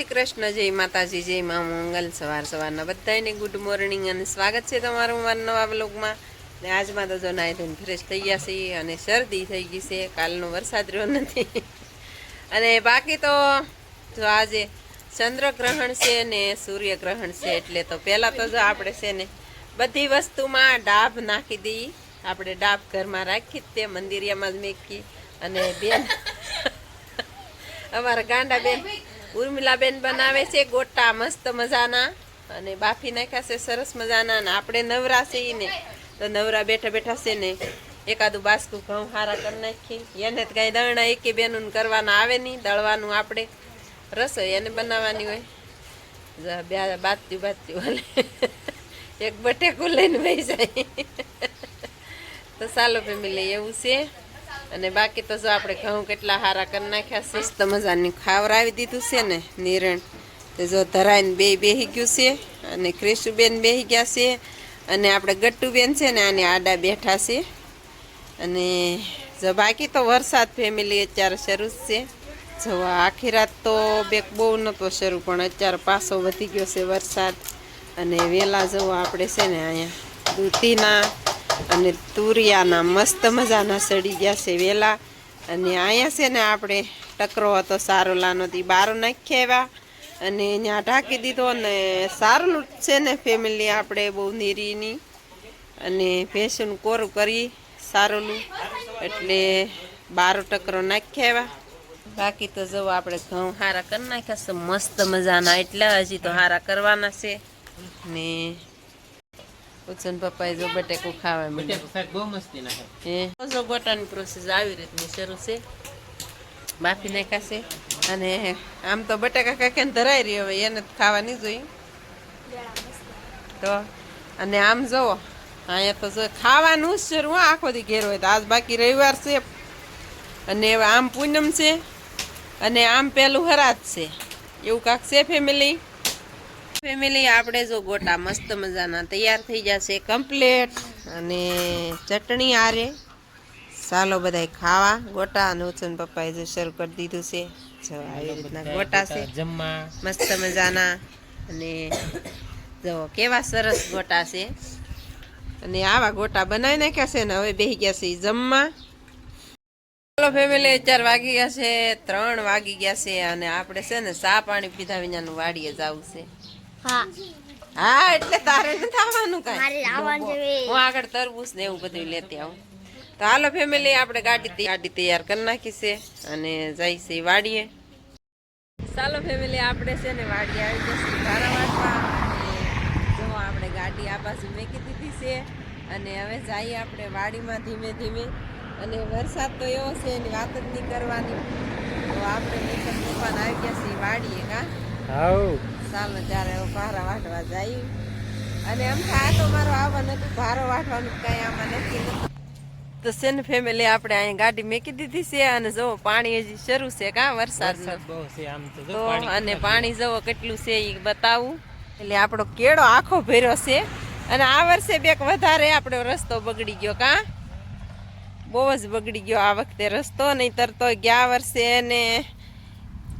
શ્રી કૃષ્ણ, જય માતાજી, જય મા મંગલ. સવાર સવારના બધાને ગુડ મોર્નિંગ અને સ્વાગત છે તમારું મારા નવા બ્લોગમાં ને આજમાં તો જો નાય ધોઈને ફ્રેશ થઈ ગયા છીએ અને શરદી થઈ ગઈ છે, કાલનો વરસાદ રહ્યો નથી. અને બાકી તો જો આજે ચંદ્રગ્રહણ છે ને સૂર્યગ્રહણ છે, એટલે તો પહેલાં તો જો આપણે છે ને બધી વસ્તુમાં ડાભ નાખી દઈએ આપણે ડાભ ઘરમાં રાખી જ તે મંદિરિયામાં જ મેકી અને બેન, અમારા ગાંડા બેન ઉર્મિલાબેન બનાવે છે, ગોટા મસ્ત મજાના અને બાફી નાખ્યા છે, સરસ મજાના અને આપણે નવરા છીએ ને, તો નવરા બેઠા બેઠા છે ને, એકાદું બાસકું ઘઉં હારા કરી નાખી. એને તો કાંઈ દળણા એકે બેનું કરવાના આવે નહીં, દળવાનું આપણે રસોઈ એને બનાવવાની હોય. બે બાજુ બાજુ હાલે. એક બટેકું લઈને વહી જાય. તો ચાલો ફેમિલી એવું છે. અને બાકી તો જો આપણે ઘઉં કેટલા હારા કરી નાખ્યા મસ્ત મજાની ખાવરાવી દીધું છે ને, નિરણ. તો જો ધરાઈને બે બેહી ગયું છે અને ક્રિશુબેન બેહી ગયા છે અને આપણે ગટ્ટુબેન છે ને આને આડા બેઠા છે. અને જો બાકી તો વરસાદ ફેમિલી અત્યારે શરૂ છે. જો આખી રાત તો બેક બહુ નહોતો શરૂ, પણ અત્યારે પાછો વધી ગયો છે વરસાદ. અને વહેલા જવો આપણે છે ને અહીંયા દૂધીના અને તુરિયાના મસ્ત મજાના સડી ગયા છે વેલા. અને અહીંયા છે ને આપણે ટકરો હતો સારો તે બારો નાખી આવ્યા. અને ત્યાં ઢાંકી દીધો ને સારું છે ને ફેમિલી આપણે બહુ નીરીની. અને ભેંસનું કોરું કરી સારોલું. એટલે બારો ટકરો નાખી આવ્યા. બાકી તો જો આપણે ઘઉં હારા કરી નાખ્યા છે, મસ્ત મજાના. એટલા હજી તો હારા કરવાના છે. ને ઉત્સન પપ્પાએ જો બટેકું ખાવા નાખે એ જો ગોટાની પ્રોસેસ આવી રીતની શરૂ છે. બાફી નાખ્યા છે. અને આમ તો બટાકા કાંઈ ધરાઈ રહ્યો હવે એને ખાવા નહીં જોઈએ. તો અને આમ જુઓ અહીંયા તો જો ખાવાનું જ શરૂ આખો દી ઘેર હોય તો. આજ બાકી રવિવાર છે. અને આમ પૂનમ છે. અને આમ પેલું હરાજ છે. એવું કાંક છે ફેમિલી ફેમિલી આપણે જો ગોટા મસ્ત મજાના તૈયાર થઈ જશે કમ્પ્લેટ અને ચટણી આરે. ચાલો બધાય ખાવા. ગોટા અને ઉછન પપ્પાએ જો શરૂ કરી દીધું છે. જો આવી રીતના ગોટા છે. જમવા. મસ્ત મજાના. અને જો કેવા સરસ ગોટા છે. અને આવા ગોટા બનાવી નાખ્યા છે ને હવે બેસી ગયા છે જમવા. ચાલો ફેમિલી ચાર વાગી ગયા છે ત્રણ વાગી ગયા છે અને આપણે છે ને ચા પાણી પીધા વિનાનું વાડીએ જવું છે. હા. હા એટલે તારે નથી આવવાનું કઈ. હું આગળ તરબૂચ ને એવું બધું લેતી આવું. તો હાલો ફેમિલી આપણે ગાડી ગાડી તૈયાર કરી નાખી છે અને છે વાડીએ. ચાલો ફેમિલી આપણે છે ને વાડીએ આવી જશે બારા વાગવા અને જો આપણે ગાડી આ બાજુ મેકી દીધી છે. અને હવે જઈએ આપણે વાડીમાં ધીમે ધીમે. અને વરસાદ તો એવો છે એની વાત જ નહીં કરવાની. તો આપણે નીકળ દુકાન આવી ગયા છે વાડીએ કા હાઉ. ચાલો ત્યારે ભારા વાટવા જાય અને એમ થાય તો મારો આવવા નતું ભારો વાટવાનું કઈ આમાં નથી તો સેન ફેમિલી આપણે અહીંયા ગાડી મેકી દીધી છે અને જો પાણી હજી શરૂ છે કા વરસાદ બહુ છે આમ તો અને પાણી જવો કેટલું છે એ બતાવું. એટલે આપણો કેળો આખો ભર્યો છે. અને આ વર્ષે બેક વધારે આપણો રસ્તો બગડી ગયો કા. બહુ જ બગડી ગયો આ વખતે રસ્તો નહીં તો ગયા વર્ષે ને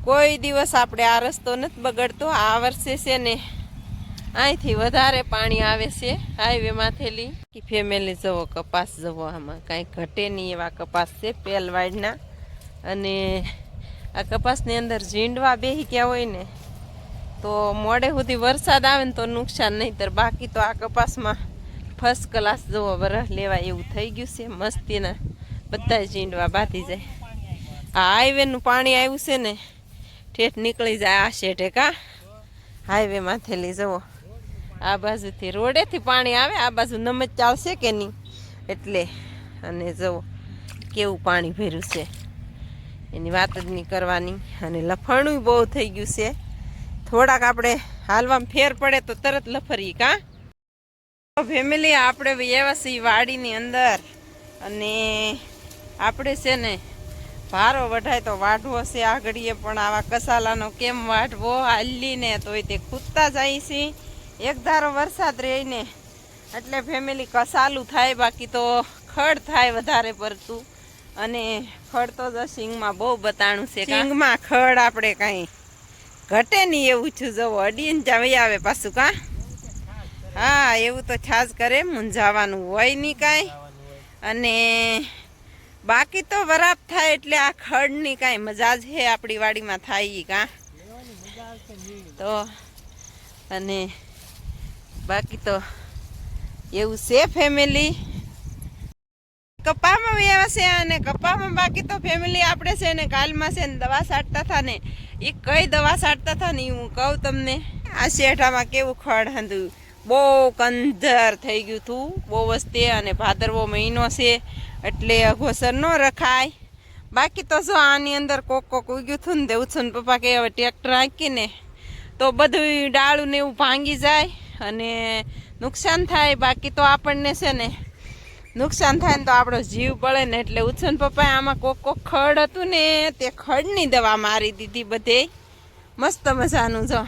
કોઈ દિવસ આપણે આ રસ્તો નથી બગડતો, આ વર્ષે છે ને અહીંથી વધારે પાણી આવે છે હાઈવે કે ફેમિલી જવો, કપાસ જવો, આમાં કાંઈ ઘટે નહીં એવા કપાસ છે પેલવાડના. અને આ કપાસની અંદર ઝીંડવા બેહી ગયા હોય ને, તો મોડે સુધી વરસાદ આવે ને તો નુકસાન નહીં બાકી તો આ કપાસમાં ફર્સ્ટ ક્લાસ જવો વરસ લેવાય એવું થઈ ગયું છે, મસ્તીના. બધા ઝીંડવા બાંધી જાય. આ હાઈવેનું પાણી આવ્યું છે ને ઠેઠ નીકળી જાય આ શેઠે કા? હાઈવે માંથેલી જવો. આ બાજુથી રોડેથી પાણી આવે, આ બાજુ નમજ ચાલશે કે નહીં? એટલે અને જવો. કેવું પાણી ભર્યું છે? એની વાત જ નહીં કરવાની. અને લફણું બહુ થઈ ગયું છે. થોડાક આપણે હાલવામાં ફેર પડે તો તરત લફરી કા? ફેમિલી આપણે વ્યવસાય વાડીની અંદર. અને આપણે છે ને ભારો વઢાય તો વાઢવો છે આગળીએ, પણ આવા કસાલાનો કેમ વાઢવો? હાલીને તોય તે ખૂદતા જાય છે. એક ધારો વરસાદ રહીને, એટલે ફેમિલી કસાલું થાય, બાકી તો ખડ થાય વધારે પડતું. અને ખડ તો જ સિંગમાં બહુ બતાણું છે સિંગમાં ખડ આપણે કાંઈ ઘટે નહીં એવું છું. જવો અડીને જાવી આવે પાછું કા? હા, એવું તો છાસ કરે, મૂંઝાવાનું હોય નહીં કાંઈ. અને બાકી તો વરાપ થાય એટલે આ ખડની કાંઈ મજા જ છે આપણી વાડીમાં થાય કાં. તો અને બાકી તો એવું છે ફેમિલી કપામાં વ્યવા છે અને કપામાં બાકી તો ફેમિલી આપણે છે ને કાલમાં છે ને દવા છાંટતા હતા ને એ કઈ દવા છાંટતા હતા ને હું કહું તમને. આ શેઠામાં કેવું ખડ હતું બહુ કંધાર થઈ ગયું હતું બહુ વસ્તે અને ભાદરવો મહિનો છે એટલે અઘોસર ન રખાય. બાકી તો જો આની અંદર કોક કોક ઉગ્યું હતું ને દેવું છું ને પપ્પા કે હવે ટ્રેક્ટર હાંકીને. તો બધું ડાળું ને એવું ભાંગી જાય અને નુકસાન થાય. બાકી તો આપણને છે ને, નુકસાન થાય ને તો આપણો જીવ બળે ને એટલે ઉછન પપ્પાએ આમાં કોક કોક ખડ હતું ને, તે ખડની દવા મારી દીધી બધે. મસ્ત મજાનું જો.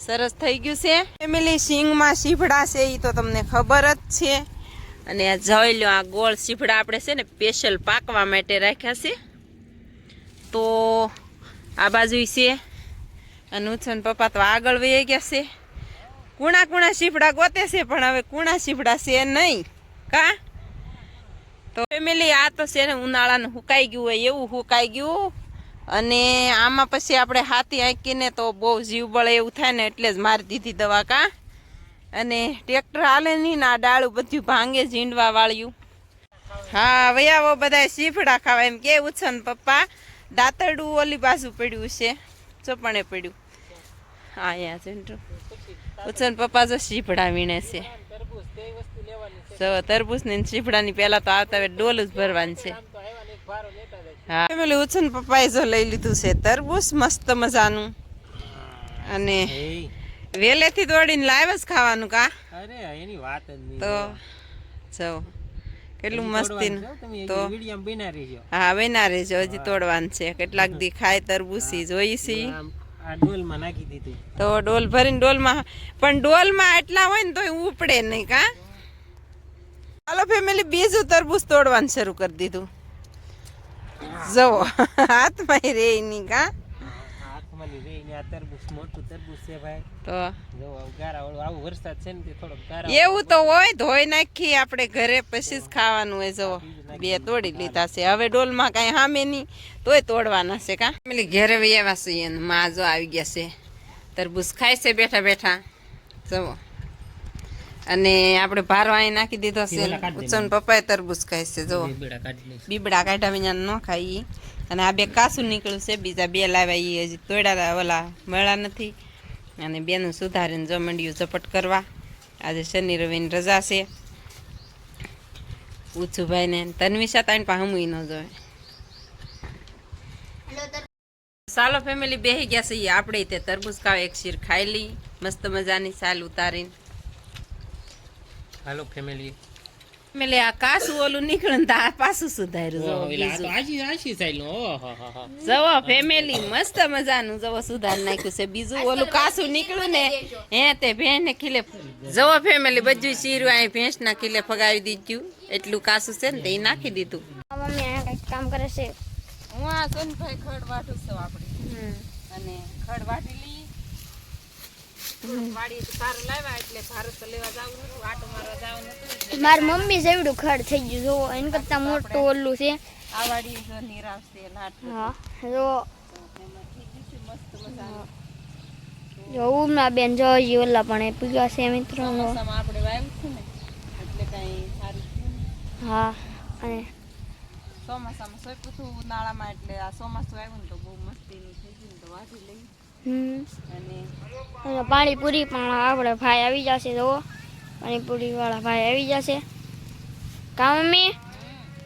સરસ થઈ ગયું છે. ફેમિલી સિંગમાં સીફડા છે એ તો તમને ખબર જ છે. અને આ જોઈ આ ગોળ સીફડા આપણે છે ને સ્પેશિયલ પાકવા માટે રાખ્યા છે. તો આ બાજુ છે. અને ઉછન પપ્પા તો આગળ વહી ગયા છે. કુણા કુણા સીફડા ગોતે છે, પણ હવે કુણા સીફડા છે નહીં. કા? તો ફેમિલી આ તો છે ને ઉનાળાનું હુકાઈ ગયું હોય, એવું હુકાઈ ગયું. અને આમાં પછી આપણે હાથી આંકીને તો બહુ જીવ બળે એવું થાય ને એટલે જ મારી દીધી દવા કા અને ટ્રેક્ટર હાલે નહીં ને આ ડાળું બધું ભાંગે ઝીંડવા વાળ્યું. હા વયાવો બધા શીફડા ખાવા. એમ કે ઉછન પપ્પા? દાંતરડું ઓલી બાજુ પડ્યું છે. ચોપણે પડ્યું. હા, અહીંયા ઝીંડું ઉછન પપ્પા જો શીફડા વીણે છે. તરબૂચ તે વસ્તુ લેવાની છે જો તરબૂચ ને શીફડાની પહેલાં તો આવતા હવે ડોલ જ ભરવાની છે આમ તો આવ્યા ને એક ભારો લેતા જાય હા. ફેમિલી ઉછન પપ્પાએ જો લઈ લીધું છે તરબૂચ મસ્ત મજાનું. અને વેલેથી દોડીને લાઈવ જ ખાવાનું કા? અરે એની વાત જ નહીં તો જો કેટલું મસ્તી તો વીડિયો બના રહીજો. હા હજી તોડવાનું છે. કેટલાક દી ખાય તરબૂસી જોઈ સી આમ આ ડોલમાં નાખી દીધું. તો ડોલ ભરીને ડોલમાં પણ ડોલમાં એટલા હોય ને તોય ઉપડે નહીં કા? હાલો ફેમિલી બીજું તરબૂચ તોડવાનું શરૂ કરી દીધું. જવો હાથમાં રે કા? ને ગારા એવું તો હોય ધોઈ નાખી આપણે ઘરે પછી જ ખાવાનું હોય જો બે તોડી લીધા છે. હવે ડોલમાં કાંઈ સામે નહીં તોય તોડવાના છે કા? ફેમિલી ઘરે વૈયા છીએ માં જો આવી ગયા છે. તરબૂચ ખાય છે બેઠા બેઠા. જવો અને આપણે ભારો અહીં નાખી દીધો છે. ઉત્સવ પપ્પાએ તરબૂચ ખાય છે જો બીબડા કાઢા વિના ન ખાઈ અને આ બે કાસું નીકળ્યું છે બીજા બે લાવ્યા એ હજી તોડા ઓલા મળ્યા નથી. અને બેનું સુધારીને જો મંડ્યું ઝપટ કરવા. આજે શનિ રવિની રજા છે. ઉછુભાઈને તન્વિશા તાણ પાસે હમુય ન જોવે. ચાલો ફેમિલી બેહી ગયા છે આપણે તે તરબૂચ ખાવ એક શીર ખાઈ લઈ મસ્ત મજાની સાલ ઉતારીને. હાલો ફેમિલી મેલે આ કાસું ઓલું નીકળે તો આ પાછું સુધાર્યું જો આ બીજું આજી આશી સાઈલ ઓહો હો હો જવો ફેમિલી મસ્ત મજાનું જવો સુધાર નાખ્યું છે બીજું ઓલું કાસું નીકળ્યું ને હે તે ભેંસ ને ખીલે જવો ફેમિલી બધું ચીરું અહીં ભેંસ ના ખીલે ફગાવી દીધું એટલું કાસું છે ને તે નાખી દીધું મમ્મી આ કામ કરે છે હું આ સોનભાઈ ખડ વાટું છું આપણે અને ખડ વાટી મારી મમ્મી જેવડું ખડ થઈ ગયું જો એન કરતા મોટું ઓલું છે. આ વાડી જો લાટ હા ઉમરા બેન જો ઓલા પણ પીગા છે મિત્રો. આપણે વાવ્યું છે ને એટલે કાંઈ સારું હા અને ચોમાસામાં સોંપ્યું હતું ઉનાળામાં એટલે આ ચોમાસું આવ્યું ને તો બહુ મસ્તીનું થઈ ગયું ને તો વાટી લઈ અને પાણીપુરી પણ આપણે ભાઈ આવી જશે તો પાણીપુરી વાળા ભાઈ આવી જશે. કામ મમ્મી?